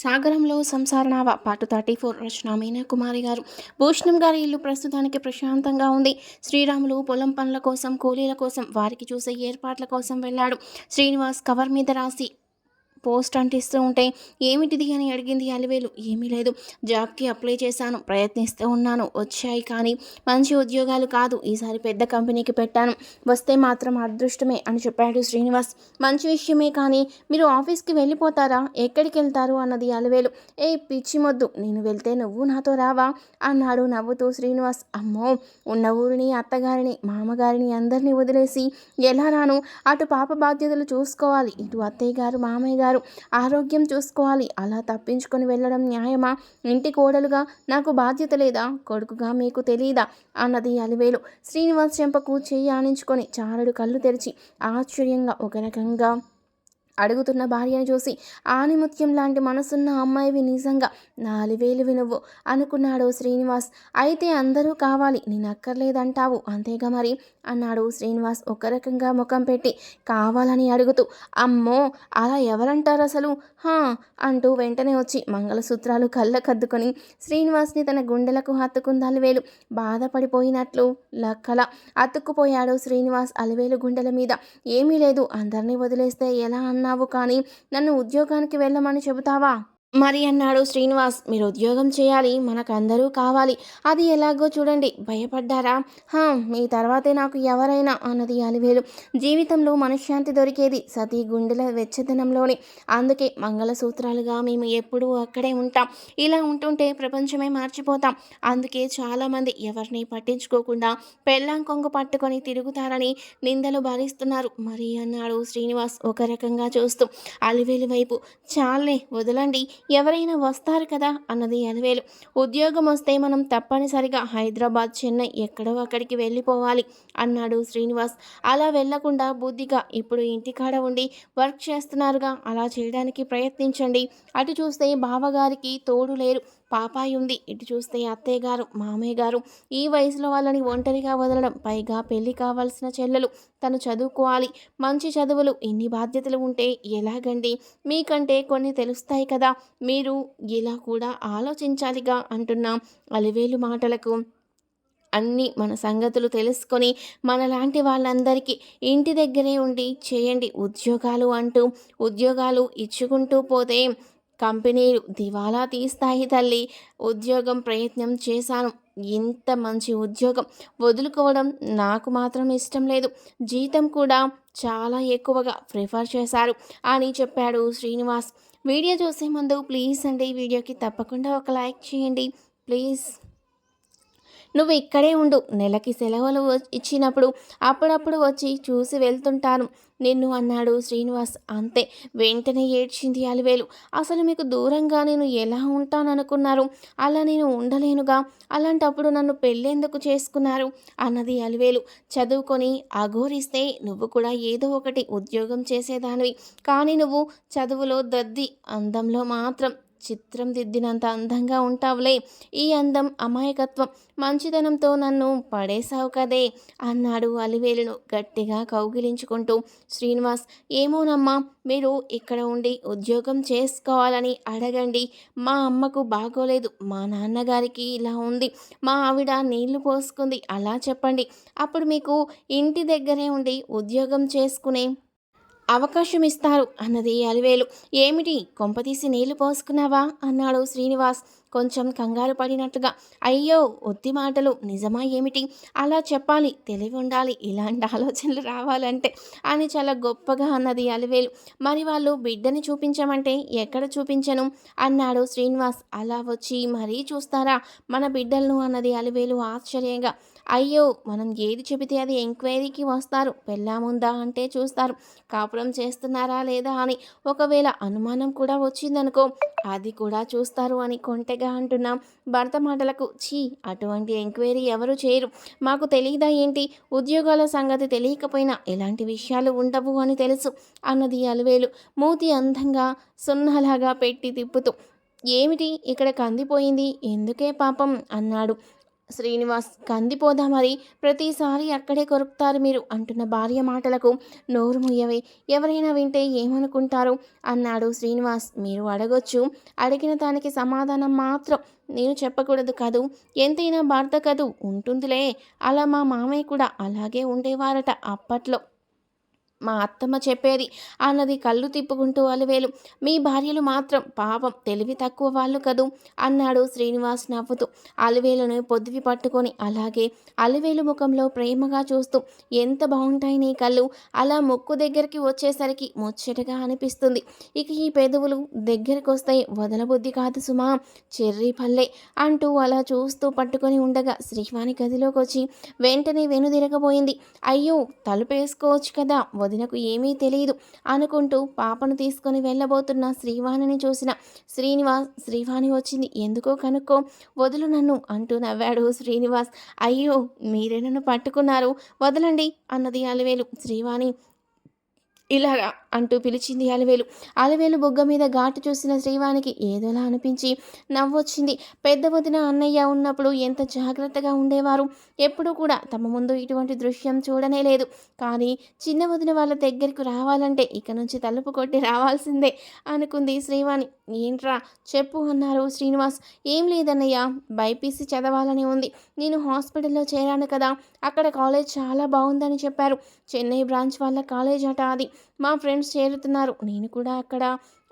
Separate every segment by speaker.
Speaker 1: సాగరంలో సంసారనావ పాటు థర్టీ ఫోర్ రచన మీనా కుమారి గారు. భూషణం గారి ఇల్లు ప్రస్తుతానికి ప్రశాంతంగా ఉంది. శ్రీరాములు పొలం పనుల కోసం కూలీల కోసం వారికి చూసే ఏర్పాట్ల కోసం వెళ్ళాడు. శ్రీనివాస్ కవర్ మీద రాసి పోస్ట్ అంటిస్తూ ఉంటే ఏమిటిది? అని అడిగింది అలివేలు. ఏమీ లేదు. జాబ్కి అప్లై చేశాను. ప్రయత్నిస్తూ ఉన్నాను. వచ్చాయి కానీ మంచి ఉద్యోగాలు కాదు. ఈసారి పెద్ద కంపెనీకి పెట్టాను. వస్తే మాత్రం అదృష్టమే అని చెప్పాడు శ్రీనివాస్. మంచి విషయమే కానీ మీరు ఆఫీస్కి వెళ్ళిపోతారా? ఎక్కడికి వెళ్తారు? అన్నది అలివేలు. ఏ పిచ్చి మొద్దు. నేను వెళ్తే నువ్వు నాతో రావా? అన్నాడు నవ్వుతూ శ్రీనివాస్. అమ్మో! ఉన్న ఊరిని అత్తగారిని మామగారిని అందరినీ వదిలేసి ఎలా రాను? అటు పాప బాధ్యతలు చూసుకోవాలి. ఇటు అత్తయ్య గారు మామయ్య గారు ఆరోగ్యం చూసుకోవాలి. అలా తప్పించుకొని వెళ్ళడం న్యాయమా? ఇంటి కోడలుగా నాకు బాధ్యత లేదా? కొడుకుగా మీకు తెలియదా అన్నది అలివేలు. శ్రీనివాస్ చెంపకు చేయి ఆనించుకొని చారడు కళ్ళు తెరిచి ఆశ్చర్యంగా ఒక రకంగా అడుగుతున్న భార్యను చూసి ఆనిముత్యం లాంటి మనసున్న అమ్మాయివి నిజంగా నాలువేలువి నువ్వు అనుకున్నాడు శ్రీనివాస్. అయితే అందరూ కావాలి నేను అక్కర్లేదంటావు అంతేగా మరి? అన్నాడు శ్రీనివాస్ ఒక రకంగా ముఖం పెట్టి. కావాలని అడుగుతూ అమ్మో అలా ఎవరంటారు అసలు? హా అంటూ వెంటనే వచ్చి మంగళసూత్రాలు కళ్ళకద్దుకొని శ్రీనివాస్ని తన గుండెలకు హత్తుకుంది అలివేలు బాధపడిపోయినట్లు లక్కల అతుక్కుపోయాడు శ్రీనివాస్ అలివేలు గుండెల మీద. ఏమీ లేదు అందరినీ వదిలేస్తే ఎలా అన్నావు కానీ నన్ను ఉద్యోగానికి వెళ్ళమని చెబుతావా? మరి అన్నాడు శ్రీనివాస్ మీరు ఉద్యోగం చేయాలి మనకందరూ కావాలి. అది ఎలాగో చూడండి భయపడ్డారా? హా మీ తర్వాతే నాకు ఎవరైనా అన్నది అలివేలు. జీవితంలో మనశ్శాంతి దొరికేది సతీ గుండెల వెచ్చదనంలోనే. అందుకే మంగళసూత్రాలుగా మేము ఎప్పుడూ అక్కడే ఉంటాం. ఇలా ఉంటుంటే ప్రపంచమే మార్చిపోతాం. అందుకే చాలామంది ఎవరిని పట్టించుకోకుండా పెళ్ళాం కొంగు పట్టుకొని తిరుగుతారని నిందలు భరిస్తున్నారు. మరి అన్నాడు శ్రీనివాస్ ఒక రకంగా చూస్తూ అలివేలు వైపు. చాలే వదలండి. ఎవరైనా వస్తారు కదా అన్నది ఎలవేలు ఉద్యోగం వస్తే మనం తప్పనిసరిగా హైదరాబాద్ చెన్నై ఎక్కడో అక్కడికి వెళ్ళిపోవాలి అన్నాడు శ్రీనివాస్. అలా వెళ్ళకుండా బుద్ధిగా ఇప్పుడు ఇంటికాడ ఉండి వర్క్ చేస్తున్నారుగా అలా చేయడానికి ప్రయత్నించండి. అటు చూస్తే బావగారికి తోడు లేరు. పాపాయి ఉంది. ఇటు చూస్తే అత్తయ్య గారు మామయ్య గారు ఈ వయసులో వాళ్ళని ఒంటరిగా వదలడం పైగా పెళ్ళి కావాల్సిన చెల్లెలు. తను చదువుకోవాలి. మంచి చదువులు ఇన్ని బాధ్యతలు ఉంటే ఎలాగండి? మీకంటే కొన్ని తెలుస్తాయి కదా. మీరు ఇలా కూడా ఆలోచించాలిగా అంటున్నాం అలివేలు మాటలకు. అన్ని మన సంగతులు తెలుసుకొని మనలాంటి వాళ్ళందరికీ ఇంటి దగ్గరే ఉండి చేయండి ఉద్యోగాలు అంటూ. ఉద్యోగాలు ఇచ్చుకుంటూ పోతే కంపెనీలు దివాలా తీస్తాయి తల్లి. ఉద్యోగం ప్రయత్నం చేశాను. ఇంత మంచి ఉద్యోగం వదులుకోవడం నాకు మాత్రం ఇష్టం లేదు. జీతం కూడా చాలా ఎక్కువగా ప్రిఫర్ చేశారు అని చెప్పాడు శ్రీనివాస్. వీడియో చూసే ముందు ప్లీజ్ అండి వీడియోకి తప్పకుండా ఒక లైక్ చేయండి. ప్లీజ్. నువ్వు ఇక్కడే ఉండు. నెలకి సెలవులు ఇచ్చినప్పుడు అప్పుడప్పుడు వచ్చి చూసి వెళ్తుంటాను. నిన్ను అన్నాడు శ్రీనివాస్. అంతే. వెంటనే ఏడ్చింది అలివేలు. అసలు మీకు దూరంగా నేను ఎలా ఉంటాననుకున్నారు? అలా నేను ఉండలేనుగా. అలాంటప్పుడు నన్ను పెళ్ళేందుకు చేసుకున్నారు? అన్నది అలివేలు. చదువుకొని అఘోరిస్తే నువ్వు కూడా ఏదో ఒకటి ఉద్యోగం చేసేదానివి. కానీ నువ్వు చదువులో దద్ది. అందంలో మాత్రం చిత్రం దిద్దినంత అందంగా ఉంటావులే. ఈ అందం అమాయకత్వం. మంచితనంతో నన్ను పడేశావు కదే అన్నాడు అలివేలును గట్టిగా కౌగిలించుకుంటూ. శ్రీనివాస్ ఏమోనమ్మా మీరు ఇక్కడ ఉండి ఉద్యోగం చేసుకోవాలని అడగండి. మా అమ్మకు బాగోలేదు. మా నాన్నగారికి ఇలా ఉంది. మా ఆవిడ నీళ్ళు పోసుకుంది. అలా చెప్పండి. అప్పుడు మీకు ఇంటి దగ్గరే ఉండి ఉద్యోగం చేసుకునే అవకాశం ఇస్తారు అన్నది అలివేలు. ఏమిటి? కొంపతీసి నీళ్ళు పోసుకున్నావా? అన్నాడు శ్రీనివాస్. కొంచెం కంగారు పడినట్టుగా. అయ్యో ఒత్తి మాటలు నిజమా ఏమిటి? అలా చెప్పాలి తెలివి ఉండాలి ఇలాంటి ఆలోచనలు రావాలంటే అని చాలా గొప్పగా అన్నది అలివేలు. మరి వాళ్ళు బిడ్డని చూపించమంటే ఎక్కడ చూపించను? అన్నాడు శ్రీనివాస్. అలా వచ్చి మరీ చూస్తారా? మన బిడ్డలను అన్నది అలివేలు ఆశ్చర్యంగా. అయ్యో మనం ఏది చెబితే అది ఎంక్వైరీకి వస్తారు. పెళ్ళాముందా అంటే చూస్తారు. కాపురం చేస్తున్నారా లేదా అని. ఒకవేళ అనుమానం కూడా వచ్చిందనుకో అది కూడా చూస్తారు అని కొంటెగా అంటున్నాం. భర్త మాటలకు చీ అటువంటి ఎంక్వైరీ ఎవరు చేయరు. మాకు తెలియదా ఏంటి? ఉద్యోగాల సంగతి తెలియకపోయినా ఎలాంటి విషయాలు ఉండవు అని తెలుసు అన్నది అలవేలు. మూతి అందంగా సున్నలాగా పెట్టి తిప్పుతూ ఏమిటి? ఇక్కడ కందిపోయింది. ఎందుకే పాపం? అన్నాడు. శ్రీనివాస్ కందిపోదా మరి ప్రతిసారి అక్కడే కొరుకుతారు మీరు అంటున్న భార్య మాటలకు నోరు ముయ్యవే ఎవరైనా వింటే ఏమనుకుంటారు? అన్నాడు శ్రీనివాస్. మీరు అడగొచ్చు. అడిగిన దానికి సమాధానం మాత్రం నేను చెప్పకూడదు కదూ? ఎంతైనా భర్త కదూ? ఉంటుందిలే. అలా మా మామయ్య కూడా అలాగే ఉండేవారట అప్పట్లో. మా అత్తమ్మ చెప్పేది. అన్నది కళ్ళు తిప్పుకుంటూ అలివేలు. మీ భార్యలు మాత్రం పాపం తెలివి తక్కువ వాళ్ళు కదూ? అన్నాడు శ్రీనివాస్ నవ్వుతూ. అలివేలును పొద్దువి పట్టుకొని అలాగే అలివేలు ముఖంలో ప్రేమగా చూస్తూ ఎంత బాగుంటాయి నీ కళ్ళు? అలా ముక్కు దగ్గరికి వచ్చేసరికి ముచ్చటగా అనిపిస్తుంది. ఇక ఈ పెదవులు దగ్గరికి వస్తాయి వదలబుద్ధి కాదు సుమా చెర్రీ పల్లె అంటూ అలా చూస్తూ పట్టుకొని ఉండగా శ్రీవాణి గదిలోకి వచ్చి వెంటనే వెనుదిరగబోయింది. అయ్యో తలుపేసుకోవచ్చు కదా వదినకు ఏమీ తెలియదు అనుకుంటూ పాపను తీసుకొని వెళ్ళబోతున్న శ్రీవాణిని చూసిన శ్రీనివాస్ శ్రీవాణి వచ్చింది. ఎందుకో కనుక్కో వదులు నన్ను అంటూ నవ్వాడు శ్రీనివాస్. అయ్యో మీరే నన్ను పట్టుకున్నారు. వదలండి అన్నది అలవేలు. శ్రీవాణి ఇలాగా అంటూ పిలిచింది అలవేలు. అలవేలు బొగ్గ మీద ఘాటు చూసిన శ్రీవానికి ఏదోలా అనిపించి నవ్వొచ్చింది. పెద్ద వదిన అన్నయ్య ఉన్నప్పుడు ఎంత జాగ్రత్తగా ఉండేవారు? ఎప్పుడూ కూడా తమ ముందు ఇటువంటి దృశ్యం చూడనే లేదు. కానీ చిన్న వదిన వాళ్ళ దగ్గరికి రావాలంటే ఇక నుంచి తలుపు కొట్టి రావాల్సిందే అనుకుంది శ్రీవాణి. ఏంట్రా చెప్పు అన్నారు శ్రీనివాస్. ఏం లేదన్నయ్య బైపీసీ చదవాలని ఉంది. నేను హాస్పిటల్లో చేరాను కదా. అక్కడ కాలేజ్ చాలా బాగుందని చెప్పారు. చెన్నై బ్రాంచ్ వాళ్ళ కాలేజ్ అట అది. మా ఫ్రెండ్స్ చేరుతున్నారు. నేను కూడా అక్కడ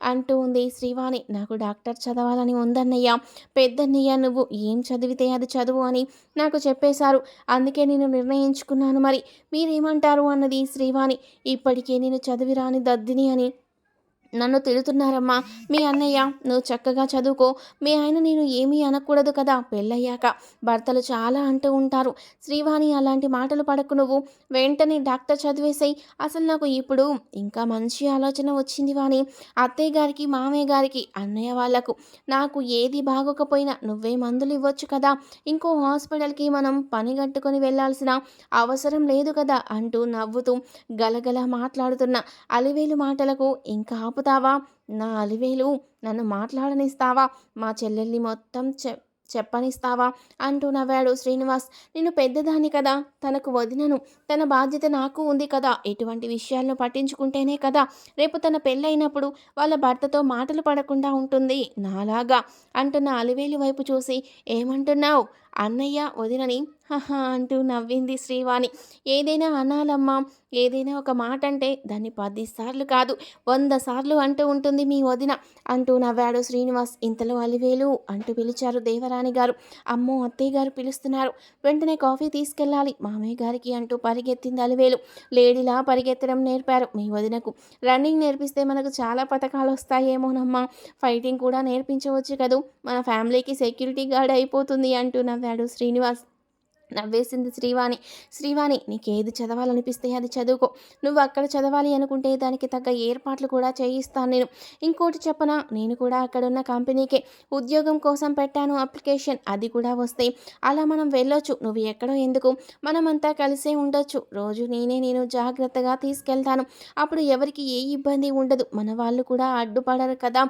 Speaker 1: అంటూ ఉంది శ్రీవాణి నాకు డాక్టర్ చదవాలని ఉందన్నయ్య. పెద్దన్నయ్య నువ్వు ఏం చదివితే అది చదువు అని నాకు చెప్పేశారు. అందుకే నేను నిర్ణయించుకున్నాను మరి. మీరేమంటారు అన్నది శ్రీవాణి. ఇప్పటికే నేను చదివిరాని దద్దిని అని నన్ను తిడుతున్నారమ్మా. మీ అన్నయ్య నువ్వు చక్కగా చదువుకో. మీ ఆయన నేను ఏమీ అనకూడదు కదా పెళ్ళయ్యాక. భర్తలు చాలా అంటూ ఉంటారు. శ్రీవాణి అలాంటి మాటలు పడకు నువ్వు. వెంటనే డాక్టర్ చదివేసాయి. అసలు నాకు ఇప్పుడు ఇంకా మంచి ఆలోచన వచ్చింది వాణి. అత్తయ్య గారికి మామయ్య గారికి అన్నయ్య వాళ్ళకు నాకు ఏది బాగోకపోయినా నువ్వే మందులు ఇవ్వచ్చు కదా. ఇంకో హాస్పిటల్కి మనం పని కట్టుకొని వెళ్ళాల్సిన అవసరం లేదు కదా అంటూ నవ్వుతూ గలగల మాట్లాడుతున్న అలివేలు మాటలకు ఇంకా ఆపుతావా? నా అలివేలు నన్ను మాట్లాడనిస్తావా? మా చెల్లెల్ని మొత్తం చె చెప్పనిస్తావా? అంటూ నవ్వాడు శ్రీనివాస్. నేను పెద్దదాన్ని కదా తనకు వదినను. తన బాధ్యత నాకు ఉంది కదా ఎటువంటి విషయాలను పట్టించుకుంటేనే కదా. రేపు తన పెళ్ళైనప్పుడు వాళ్ళ భర్తతో మాటలు పడకుండా ఉంటుంది. నాలాగా అంటున్న అలివేలు వైపు చూసి ఏమంటున్నావు? అన్నయ్య వదినని హహా అంటూ నవ్వింది శ్రీవాణి. ఏదైనా అనాలమ్మా ఏదైనా ఒక మాట అంటే దాన్ని పదిసార్లు కాదు వంద సార్లు అంటూ ఉంటుంది మీ వదిన అంటూ నవ్వాడు శ్రీనివాస్. ఇంతలో అలివేలు అంటూ పిలిచారు దేవరాణి గారు. అమ్మో అత్తయ్య గారు పిలుస్తున్నారు. వెంటనే కాఫీ తీసుకెళ్ళాలి మామయ్య గారికి అంటూ పరిగెత్తింది అలివేలు. లేడీలా పరిగెత్తడం నేర్పారు మీ వదినకు. రన్నింగ్ నేర్పిస్తే మనకు చాలా పథకాలు వస్తాయేమోనమ్మా. ఫైటింగ్ కూడా నేర్పించవచ్చు కదూ. మన ఫ్యామిలీకి సెక్యూరిటీ గార్డ్ అయిపోతుంది అంటూ నవ్వాడు శ్రీనివాస్. నవ్వేసింది శ్రీవాణి. శ్రీవాణి నీకేది చదవాలనిపిస్తే అది చదువుకో. నువ్వు అక్కడ చదవాలి అనుకుంటే దానికి తగ్గ ఏర్పాట్లు కూడా చేయిస్తాను నేను. ఇంకోటి చెప్పనా? నేను కూడా అక్కడున్న కంపెనీకే ఉద్యోగం కోసం పెట్టాను అప్లికేషన్. అది కూడా వస్తే అలా మనం వెళ్ళొచ్చు. నువ్వు ఎక్కడో ఎందుకు? మనమంతా కలిసే ఉండొచ్చు. రోజు నేనే నేను జాగ్రత్తగా తీసుకెళ్తాను. అప్పుడు ఎవరికి ఏ ఇబ్బంది ఉండదు. మన వాళ్ళు కూడా అడ్డుపడరు కదా.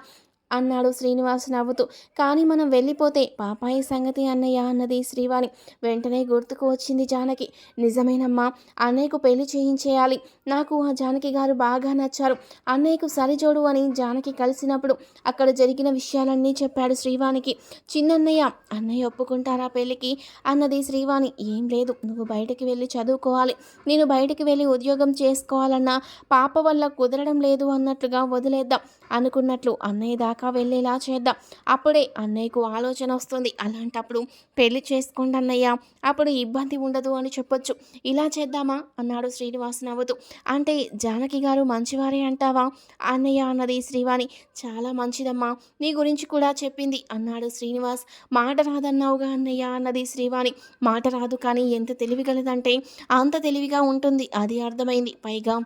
Speaker 1: అన్నాడు శ్రీనివాస్ నవ్వుతూ. కానీ మనం వెళ్ళిపోతే పాపాయి సంగతి అన్నయ్య అన్నది శ్రీవాణి. వెంటనే గుర్తుకు వచ్చింది జానకి. నిజమేనమ్మా అన్నయ్యకు పెళ్ళి చేయించేయాలి. నాకు ఆ జానకి గారు బాగా నచ్చారు. అన్నయ్యకు సరిజోడు అని జానకి కలిసినప్పుడు అక్కడ జరిగిన విషయాలన్నీ చెప్పాడు శ్రీవాణికి. చిన్నన్నయ్య అన్నయ్య ఒప్పుకుంటారా పెళ్ళికి? అన్నది శ్రీవాణి. ఏం లేదు నువ్వు బయటికి వెళ్ళి చదువుకోవాలి. నేను బయటికి వెళ్ళి ఉద్యోగం చేసుకోవాలన్నా పాప వల్ల కుదరడం లేదు అన్నట్లుగా వదిలేద్దాం అనుకున్నట్లు అన్నయ్య దాకా వెళ్ళేలా చేద్దాం. అప్పుడే అన్నయ్యకు ఆలోచన వస్తుంది. అలాంటప్పుడు పెళ్ళి చేసుకోండి అన్నయ్య. అప్పుడు ఇబ్బంది ఉండదు అని చెప్పొచ్చు. ఇలా చేద్దామా? అన్నాడు శ్రీనివాస్ నవ్వుతూ. అంటే జానకి గారు మంచివారే అంటావా? అన్నయ్య అన్నది శ్రీవాణి. చాలా మంచిదమ్మా. నీ గురించి కూడా చెప్పింది అన్నాడు శ్రీనివాస్. మాట రాదన్నావుగా అన్నయ్య అన్నది శ్రీవాణి. మాట రాదు కానీ ఎంత తెలివిగలదంటే అంత తెలివిగా ఉంటుంది. అది అర్థమైంది. పైగా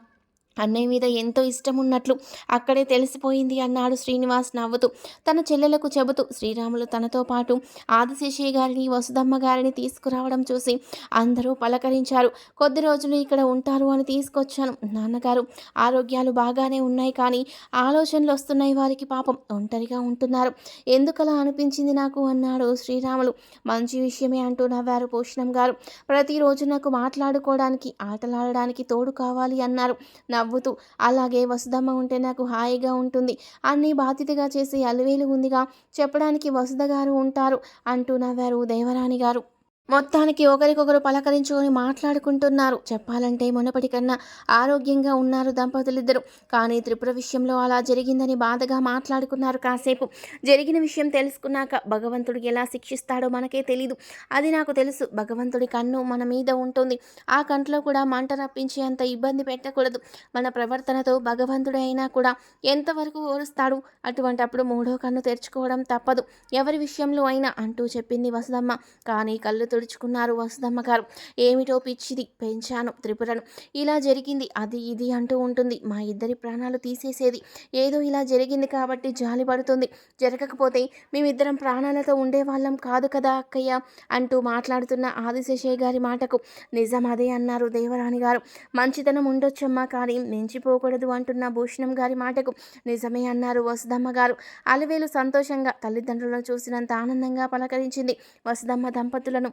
Speaker 1: అన్నయ్య మీద ఎంతో ఇష్టం ఉన్నట్లు అక్కడే తెలిసిపోయింది అన్నాడు శ్రీనివాస్ నవ్వుతూ. తన చెల్లెలకు చెబుతూ శ్రీరాములు తనతో పాటు ఆదిశేషయ్య గారిని వసుదమ్మ గారిని తీసుకురావడం చూసి అందరూ పలకరించారు. కొద్ది రోజులు ఇక్కడ ఉంటారు అని తీసుకొచ్చాను. నాన్నగారు ఆరోగ్యాలు బాగానే ఉన్నాయి కానీ ఆలోచనలు వస్తున్నాయి వారికి పాపం ఒంటరిగా ఉంటున్నారు. ఎందుకలా అనిపించింది నాకు అన్నాడు శ్రీరాములు. మంచి విషయమే అంటూ నవ్వారు పోషణం గారు. ప్రతిరోజు నాకు మాట్లాడుకోవడానికి ఆటలాడడానికి తోడు కావాలి అన్నారు. నవ్వుతూ అలాగే వసుదమ్మ ఉంటే నాకు హాయిగా ఉంటుంది. అన్నీ బాధ్యతగా చేసే అలవేలు ఉందిగా చెప్పడానికి వసుధ గారు ఉంటారు అంటూ నవ్వారు దేవరాణి గారు. మొత్తానికి ఒకరికొకరు పలకరించుకొని మాట్లాడుకుంటున్నారు. చెప్పాలంటే మునపటి కన్నా ఆరోగ్యంగా ఉన్నారు దంపతులిద్దరు. కానీ త్రిపుర విషయంలో అలా జరిగిందని బాధగా మాట్లాడుకున్నారు కాసేపు. జరిగిన విషయం తెలుసుకున్నాక భగవంతుడు ఎలా శిక్షిస్తాడో మనకే తెలీదు. అది నాకు తెలుసు. భగవంతుడి కన్ను మన మీద ఉంటుంది. ఆ కంట్లో కూడా మంట రప్పించి అంత ఇబ్బంది పెట్టకూడదు. మన ప్రవర్తనతో భగవంతుడు అయినా కూడా ఎంతవరకు ఓరుస్తాడు? అటువంటప్పుడు మూడో కన్ను తెరుచుకోవడం తప్పదు. ఎవరి విషయంలో అయినా అంటూ చెప్పింది వసుదమ్మ. కానీ కళ్ళు తుడుచుకున్నారు వసుదమ్మ గారు. ఏమిటో పిచ్చిది పెంచాను త్రిపురను. ఇలా జరిగింది అది ఇది అంటూ ఉంటుంది. మా ఇద్దరి ప్రాణాలు తీసేసేది. ఏదో ఇలా జరిగింది కాబట్టి జాలి పడుతుంది. జరగకపోతే మేమిద్దరం ప్రాణాలతో ఉండేవాళ్ళం కాదు కదా అక్కయ్య అంటూ మాట్లాడుతున్న ఆదిశేషయ్య గారి మాటకు. నిజం అదే అన్నారు దేవరాణి గారు. మంచితనం ఉండొచ్చమ్మా కానీ మించిపోకూడదు అంటున్న భూషణం గారి మాటకు. నిజమే అన్నారు వసుదమ్మ గారు. అలవేలు సంతోషంగా తల్లిదండ్రులను చూసినంత ఆనందంగా పలకరించింది వసుదమ్మ దంపతులను.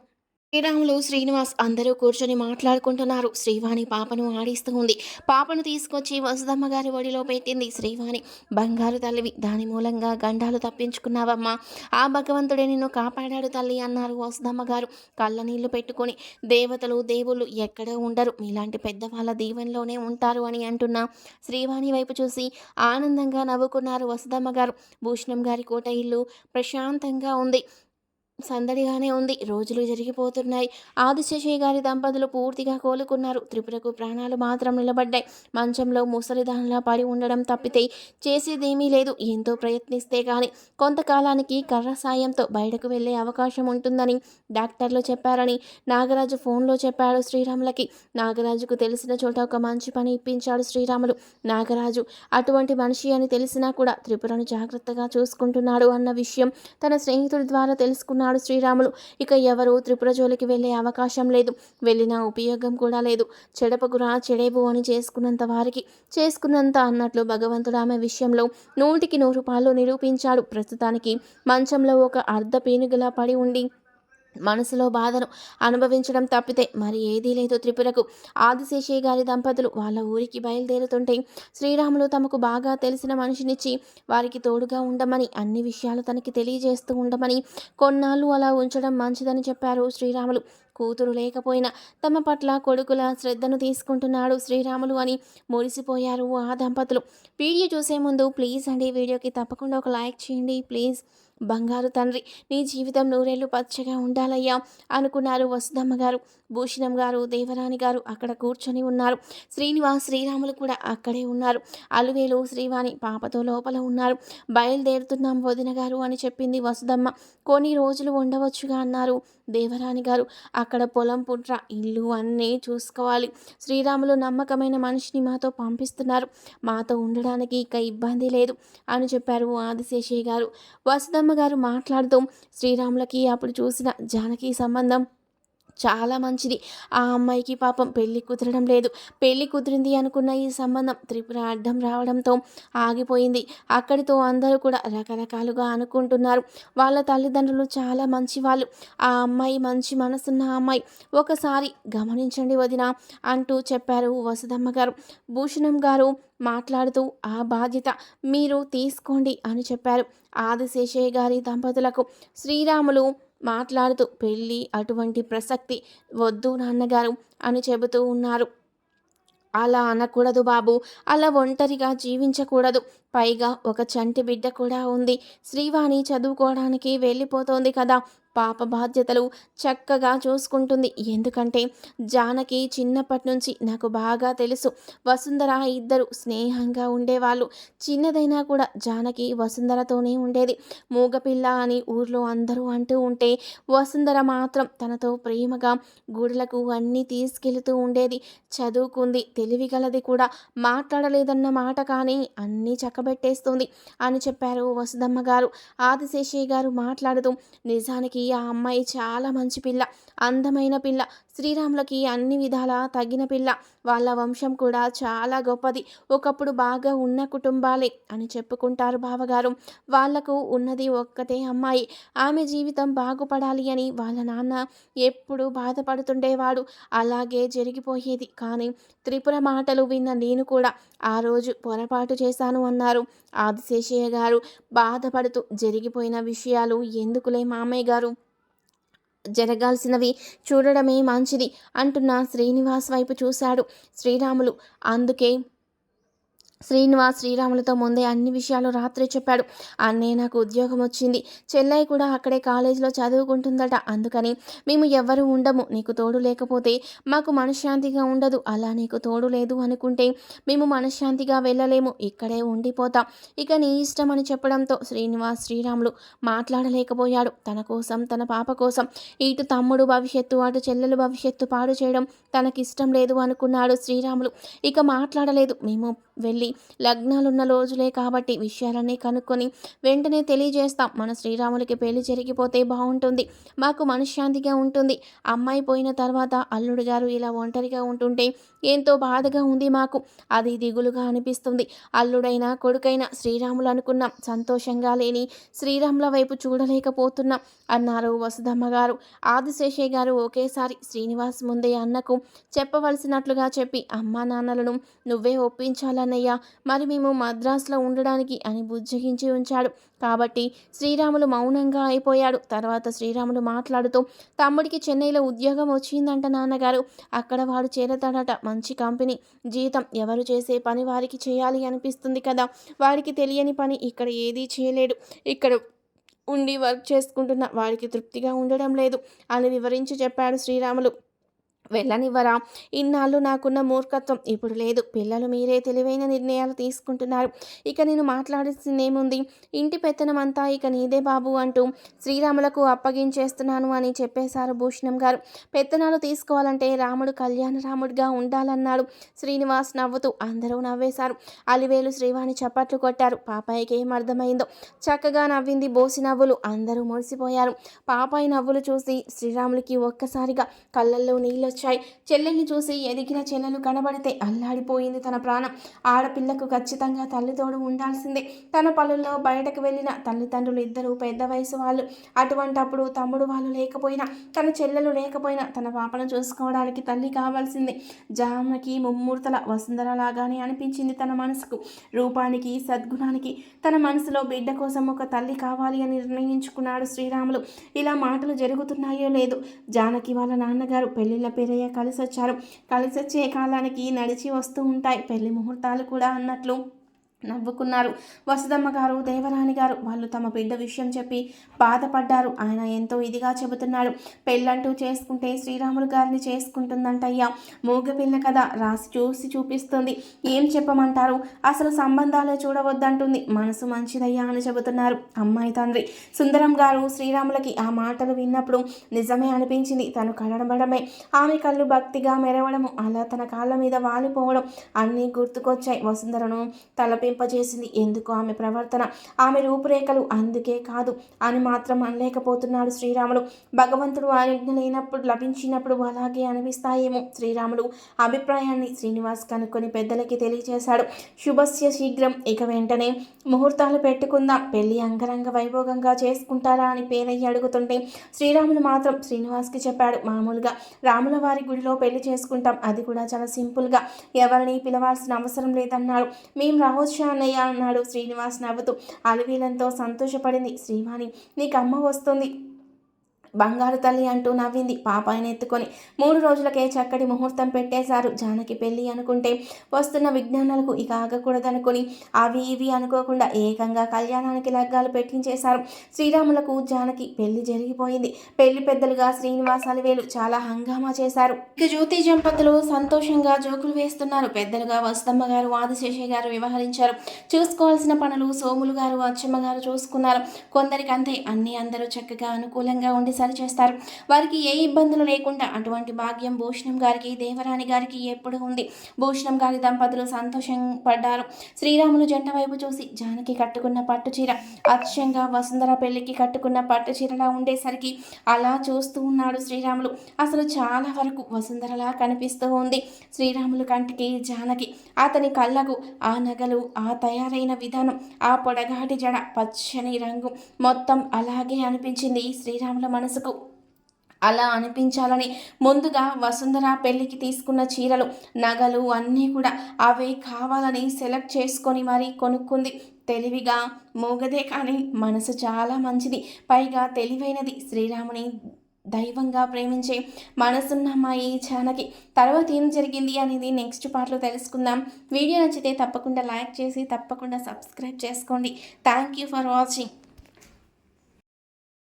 Speaker 1: శ్రీరాములు శ్రీనివాస్ అందరూ కూర్చొని మాట్లాడుకుంటున్నారు. శ్రీవాణి పాపను ఆడిస్తూ ఉంది. పాపను తీసుకొచ్చి వసుదమ్మ గారి ఒడిలో పెట్టింది. శ్రీవాణి బంగారు తల్లివి దాని మూలంగా గండాలు తప్పించుకున్నావమ్మా. ఆ భగవంతుడే నిన్ను కాపాడాడు తల్లి అన్నారు వసుదమ్మ గారు. కళ్ళ నీళ్ళు పెట్టుకొని దేవతలు దేవుళ్ళు ఎక్కడో ఉండరు. మీలాంటి పెద్దవాళ్ళ దీవెనలోనే ఉంటారు అని అంటున్నా. శ్రీవాణి వైపు చూసి ఆనందంగా నవ్వుకున్నారు వసుదమ్మ గారు. భూషణం గారి కోట ఇల్లు ప్రశాంతంగా ఉంది. సందడిగానే ఉంది. రోజులు జరిగిపోతున్నాయి. ఆదిశేషయ్య గారి దంపతులు పూర్తిగా కోలుకున్నారు. త్రిపురకు ప్రాణాలు మాత్రం నిలబడ్డాయి. మంచంలో ముసలిదానిలా పడి ఉండడం తప్పితే చేసేదేమీ లేదు. ఎంతో ప్రయత్నిస్తే కానీ కొంతకాలానికి కర్ర సాయంతో బయటకు వెళ్ళే అవకాశం ఉంటుందని డాక్టర్లు చెప్పారని నాగరాజు ఫోన్లో చెప్పాడు శ్రీరాములకి. నాగరాజుకు తెలిసిన చోట ఒక మంచి పని ఇప్పించాడు శ్రీరాములు. నాగరాజు అటువంటి మనిషి అని తెలిసినా కూడా త్రిపురను జాగ్రత్తగా చూసుకుంటున్నాడు అన్న విషయం తన స్నేహితుడి ద్వారా తెలుసుకున్నాడు. అన్నాడు శ్రీరాములు. ఇక ఎవరు త్రిపుర జోలికి వెళ్ళే అవకాశం లేదు. వెళ్ళిన ఉపయోగం కూడా లేదు. చెడపకురా చెడేవు అని చేసుకున్నంత వారికి చేసుకున్నంత అన్నట్లు భగవంతుడు ఆమె విషయంలో నూటికి నూరు పాలు నిరూపించాడు. ప్రస్తుతానికి మంచంలో ఒక అర్ధ పీనుగలా పడి ఉండి మనసులో బాధను అనుభవించడం తప్పితే మరి ఏదీ లేదు త్రిపురకు. ఆదిశేషయ్య గారి దంపతులు వాళ్ళ ఊరికి బయలుదేరుతుంటే శ్రీరాములు తమకు బాగా తెలిసిన మనిషినిచ్చి వారికి తోడుగా ఉండమని అన్ని విషయాలు తనకి తెలియజేస్తూ ఉండమని కొన్నాళ్ళు అలా ఉంచడం మంచిదని చెప్పారు శ్రీరాములు. కూతురు లేకపోయినా తమ పట్ల కొడుకుల శ్రద్ధను తీసుకుంటున్నాడు శ్రీరాములు అని మురిసిపోయారు ఆ దంపతులు. వీడియో చూసే ముందు ప్లీజ్ అండి వీడియోకి తప్పకుండా ఒక లైక్ చేయండి. ప్లీజ్. బంగారు తండ్రి నీ జీవితం నూరేళ్ళు పచ్చగా ఉండాలయ్యా అనుకున్నారు వసుదమ్మ గారు. భూషణం గారు దేవరాణి గారు అక్కడ కూర్చొని ఉన్నారు. శ్రీనివాస్ శ్రీరాములు కూడా అక్కడే ఉన్నారు. అలువేలు శ్రీవాణి పాపతో లోపల ఉన్నారు. బయలుదేరుతున్నాం వదిన గారు అని చెప్పింది వసుదమ్మ కొన్ని రోజులు ఉండవచ్చుగా అన్నారు దేవరాణి గారు. అక్కడ పొలం పుట్ర ఇల్లు అన్నీ చూసుకోవాలి. శ్రీరాములు నమ్మకమైన మనిషిని మాతో పంపిస్తున్నారు. మాతో ఉండడానికి ఇక ఇబ్బంది లేదు అని చెప్పారు ఆదిశేషయ్య గారు. వసుదమ్మ గారు మాట్లాడుతూ శ్రీరాములకి అప్పుడు చూసిన జానకి సంబంధం చాలా మంచిది. ఆ అమ్మాయికి పాపం పెళ్ళి కుదరడం లేదు. పెళ్ళి కుదిరింది అనుకున్న ఈ సంబంధం త్రిపుర అడ్డం రావడంతో ఆగిపోయింది. అక్కడితో అందరూ కూడా రకరకాలుగా అనుకుంటున్నారు. వాళ్ళ తల్లిదండ్రులు చాలా మంచి వాళ్ళు ఆ అమ్మాయి మంచి మనసున్న అమ్మాయి. ఒకసారి గమనించండి వదిన అంటూ చెప్పారు వసుదమ్మ గారు. భూషణం గారు మాట్లాడుతూ ఆ బాధ్యత మీరు తీసుకోండి అని చెప్పారు ఆదిశేషయ్య గారి దంపతులకు. శ్రీరాములు మాట్లాడుతూ పెళ్ళి అటువంటి ప్రసక్తి వద్దు నాన్నగారు అని చెబుతూ ఉన్నారు. అలా అనకూడదు బాబు అలా ఒంటరిగా జీవించకూడదు. పైగా ఒక చంటి బిడ్డ కూడా ఉంది. శ్రీవాణి చదువుకోవడానికి వెళ్ళిపోతోంది కదా పాప బాధ్యతలు చక్కగా చూసుకుంటుంది. ఎందుకంటే జానకి చిన్నప్పటి నుంచి నాకు బాగా తెలుసు. వసుంధర ఇద్దరు స్నేహంగా ఉండేవాళ్ళు. చిన్నదైనా కూడా జానకి వసుంధరతోనే ఉండేది. మూగపిల్ల అని ఊర్లో అందరూ అంటూ ఉంటే వసుంధర మాత్రం తనతో ప్రేమగా గుడులకు అన్నీ తీసుకెళ్తూ ఉండేది. చదువుకుంది తెలివిగలది కూడా. మాట్లాడలేదన్న మాట కానీ అన్నీ చక్కబెట్టేస్తుంది అని చెప్పారు వసుదమ్మ గారు. ఆదిశేషయ్య గారు మాట్లాడుతూ నిజానికి ఆ అమ్మాయి చాలా మంచి పిల్ల అందమైన పిల్ల. శ్రీరాములకి అన్ని విధాలా తగిన పిల్ల. వాళ్ళ వంశం కూడా చాలా గొప్పది. ఒకప్పుడు బాగా ఉన్న కుటుంబాలే అని చెప్పుకుంటారు బావగారు. వాళ్ళకు ఉన్నది ఒక్కటే అమ్మాయి. ఆమె జీవితం బాగుపడాలి అని వాళ్ళ నాన్న ఎప్పుడు బాధపడుతుండేవాడు. అలాగే జరిగిపోయేది. కానీ త్రిపుర మాటలు విన్న నేను కూడా ఆ రోజు పొరపాటు చేశాను అన్నారు ఆదిశేషయ్య గారు. బాధపడుతూ జరిగిపోయిన విషయాలు ఎందుకులే మామయ్య గారు? జరగాల్సినవి చూడడమే మంచిది అంటున్న శ్రీనివాస్ వైపు చూశాడు. శ్రీరాములు అందుకే శ్రీనివాస్ శ్రీరాములతో ముందే అన్ని విషయాలు రాత్రి చెప్పాడు. అన్నయ్య నాకు ఉద్యోగం వచ్చింది. చెల్లయ్య కూడా అక్కడే కాలేజీలో చదువుకుంటుందట. అందుకని మేము ఎవ్వరూ ఉండము. నీకు తోడు లేకపోతే మాకు మనశ్శాంతిగా ఉండదు. అలా నీకు తోడు లేదు అనుకుంటే మేము మనశ్శాంతిగా వెళ్ళలేము. ఇక్కడే ఉండిపోతాం. ఇక నీ ఇష్టం అని చెప్పడంతో శ్రీనివాస్ శ్రీరాములు మాట్లాడలేకపోయాడు. తన కోసం తన పాప కోసం. ఇటు తమ్ముడు భవిష్యత్తు అటు చెల్లెలు భవిష్యత్తు పాడు చేయడం తనకిష్టం లేదు అనుకున్నాడు శ్రీరాములు. ఇక మాట్లాడలేదు. మేము వెళ్ళి లగ్నాలున్న రోజులే కాబట్టి విషయాలన్నీ కనుక్కొని వెంటనే తెలియజేస్తాం. మన శ్రీరాములకి పెళ్ళి జరిగిపోతే బాగుంటుంది. మాకు మనశ్శాంతిగా ఉంటుంది. అమ్మాయి పోయిన తర్వాత అల్లుడు గారు ఇలా ఒంటరిగా ఉంటుంటే ఎంతో బాధగా ఉంది మాకు. అది దిగులుగా అనిపిస్తుంది. అల్లుడైనా కొడుకైనా శ్రీరాములు అనుకున్నాం. సంతోషంగా లేని శ్రీరాముల వైపు చూడలేకపోతున్నాం అన్నారు వసుధమ్మ గారు. ఆదిశేషయ్య గారు ఒకేసారి శ్రీనివాస్ ముందే అన్నకు చెప్పవలసినట్లుగా చెప్పి అమ్మా నాన్నలను నువ్వే ఒప్పించాలన్నయ్యా. మరి మేము మద్రాసులో ఉండడానికి అని బుజ్జగించి ఉంచాడు. కాబట్టి శ్రీరాములు మౌనంగా అయిపోయాడు. తర్వాత శ్రీరాములు మాట్లాడుతూ తమ్ముడికి చెన్నైలో ఉద్యోగం వచ్చిందంట నాన్నగారు. అక్కడ వాడు చేరతాడట. మంచి కంపెనీ. జీతం ఎవరు చేసే పని వారికి చేయాలి అనిపిస్తుంది కదా. వారికి తెలియని పని ఇక్కడ ఏదీ చేయలేడు. ఇక్కడ ఉండి వర్క్ చేసుకుంటున్న వారికి తృప్తిగా ఉండడం లేదు అని వివరించి చెప్పాడు శ్రీరాములు. వెళ్ళనివ్వరా? ఇన్నాళ్ళు నాకున్న మూర్ఖత్వం ఇప్పుడు లేదు. పిల్లలు మీరే తెలివైన నిర్ణయాలు తీసుకుంటున్నారు. ఇక నేను మాట్లాడాల్సిందేముంది? ఇంటి పెత్తనం అంతా ఇక నీదే బాబు అంటూ శ్రీరాములకు అప్పగించేస్తున్నాను అని చెప్పేశారు భూషణం గారు. పెత్తనాలు తీసుకోవాలంటే రాముడు కళ్యాణ రాముడిగా ఉండాలన్నాడు. శ్రీనివాస్ నవ్వుతూ అందరూ నవ్వేశారు. అలివేలు శ్రీవాణి చప్పట్లు కొట్టారు. పాపాయికి ఏం అర్థమైందో? చక్కగా నవ్వింది బోసి నవ్వులు. అందరూ మురిసిపోయారు. పాపాయి నవ్వులు చూసి శ్రీరాములకి ఒక్కసారిగా కళ్ళల్లో నీళ్ళు వచ్చాయి. చెల్లెల్ని చూసి ఎదిగిన చెల్లెలు కనబడితే అల్లాడిపోయింది తన ప్రాణం. ఆడపిల్లకు ఖచ్చితంగా తల్లితోడు ఉండాల్సిందే. తన పనుల్లో బయటకు వెళ్ళిన తల్లిదండ్రులు ఇద్దరు పెద్ద వయసు వాళ్ళు. అటువంటప్పుడు తమ్ముడు వాళ్ళు లేకపోయినా తన చెల్లెలు లేకపోయినా తన పాపను చూసుకోవడానికి తల్లి కావాల్సిందే. జామకి ముమ్మూర్తల వసుంధర లాగానే అనిపించింది తన మనసుకు. రూపానికి సద్గుణానికి తన మనసులో బిడ్డ కోసం ఒక తల్లి కావాలి అని నిర్ణయించుకున్నాడు శ్రీరాములు. ఇలా మాటలు జరుగుతున్నాయో లేదు జానకి వాళ్ళ నాన్నగారు పెళ్ళిళ్ళ పేరయ్య కలిసి వచ్చారు కలిసి వచ్చే కాలానికి నడిచి వస్తూ ఉంటాయి. పెళ్ళి ముహూర్తాలు కూడా అన్నట్లు. నవ్వుకున్నారు. వసుదమ్మ గారు దేవరాణి గారు వాళ్ళు తమ బిడ్డ విషయం చెప్పి బాధపడ్డారు. ఆయన ఎంతో ఇదిగా చెబుతున్నాడు. పెళ్ళంటూ చేసుకుంటే శ్రీరాములు గారిని చేసుకుంటుందంటయ్యా. మూగ పిల్ల కదా రాసి చూసి చూపిస్తుంది. ఏం చెప్పమంటారు? అసలు సంబంధాలే చూడవద్దంటుంది. మనసు మంచిదయ్యా అని చెబుతున్నారు అమ్మాయి తండ్రి. సుందరం గారు శ్రీరాములకి ఆ మాటలు విన్నప్పుడు నిజమే అనిపించింది. తను కనబడమే ఆమె కళ్ళు భక్తిగా మెరవడము అలా తన కాళ్ళ మీద వాలిపోవడం అన్నీ గుర్తుకొచ్చాయి. వసుంధరను తలపి కనిపింపజేసింది ఎందుకు? ఆమె ప్రవర్తన ఆమె రూపురేఖలు అందుకే కాదు అని మాత్రం అనలేకపోతున్నాడు శ్రీరాముడు భగవంతుడు ఆజ్ఞ లేనప్పుడు లభించినప్పుడు అలాగే అనిపిస్తాయేమో. శ్రీరాముడు అభిప్రాయాన్ని శ్రీనివాస్ కనుక్కొని పెద్దలకి తెలియజేశాడు శుభస్య శీఘ్రం ఇక వెంటనే ముహూర్తాలు పెట్టుకుందాం. పెళ్ళి అంగరంగ వైభోగంగా చేసుకుంటారా? అని పేరయ్యి అడుగుతుంటే శ్రీరాములు మాత్రం శ్రీనివాస్కి చెప్పాడు. మామూలుగా రాముల వారి గుడిలో పెళ్ళి చేసుకుంటాం. అది కూడా చాలా సింపుల్గా. ఎవరిని పిలవాల్సిన అవసరం లేదన్నాడు. మేము రావచ్చు అన్నయ్య అన్నాడు శ్రీనివాస్ నవ్వుతూ. అలవీలంతో సంతోషపడింది. శ్రీవాణి నీకు అమ్మ వస్తుంది. బంగారు తల్లి అంటూ నవ్వింది. పాపాయిని ఎత్తుకొని మూడు రోజులకే చక్కటి ముహూర్తం పెట్టేశారు. జానకి పెళ్ళి అనుకుంటే వస్తున్న విజ్ఞానాలకు ఇక ఆగకూడదనుకొని అవి ఇవి అనుకోకుండా ఏకంగా కళ్యాణానికి లగ్గాలు పెట్టించేశారు. శ్రీరాములకు జానకి పెళ్ళి జరిగిపోయింది. పెళ్ళి పెద్దలుగా శ్రీనివాసాలు అలివేలు చాలా హంగామా చేశారు. ఇక జ్యోతి దంపతులు సంతోషంగా జోకులు వేస్తున్నారు. పెద్దలుగా వస్తమ్మ గారు ఆదిశేషయ్య గారు వ్యవహరించారు. చూసుకోవాల్సిన పనులు సోములు గారు అచ్చమ్మ గారు చూసుకున్నారు. కొందరికంతే అన్ని అందరూ చక్కగా అనుకూలంగా ఉండి సరిచేస్తారు వారికి ఏ ఇబ్బందులు లేకుండా అటువంటి భాగ్యం భూషణం గారికి దేవరాణి గారికి ఎప్పుడు ఉంది. భూషణం గారి దంపతులు సంతోషం పడ్డారు. శ్రీరాములు జంట వైపు చూసి జానకి కట్టుకున్న పట్టు చీర అచ్చంగా వసుంధర పెళ్ళికి కట్టుకున్న పట్టు చీరలా ఉండేసరికి అలా చూస్తూ ఉన్నాడు శ్రీరాములు. అసలు చాలా వరకు వసుంధరలా కనిపిస్తూ ఉంది. శ్రీరాములు కంటికి జానకి అతని కళ్ళకు ఆ నగలు ఆ తయారైన విధానం ఆ పొడగాటి జడ పచ్చని రంగు మొత్తం అలాగే అనిపించింది. శ్రీరాముల మనసుకు అలా అనిపించాలని ముందుగా వసుంధర పెళ్ళికి తీసుకున్న చీరలు నగలు అన్నీ కూడా అవే కావాలని సెలెక్ట్ చేసుకొని మరీ కొనుక్కుంది. తెలివిగా మూగదే కానీ మనసు చాలా మంచిది. పైగా తెలివైనది శ్రీరాముని దైవంగా ప్రేమించే మనసున్న అమ్మాయి చానకి తర్వాత ఏం జరిగింది అనేది నెక్స్ట్ పార్ట్లో తెలుసుకుందాం. వీడియో నచ్చితే తప్పకుండా లైక్ చేసి తప్పకుండా సబ్స్క్రైబ్ చేసుకోండి. Thank you for watching.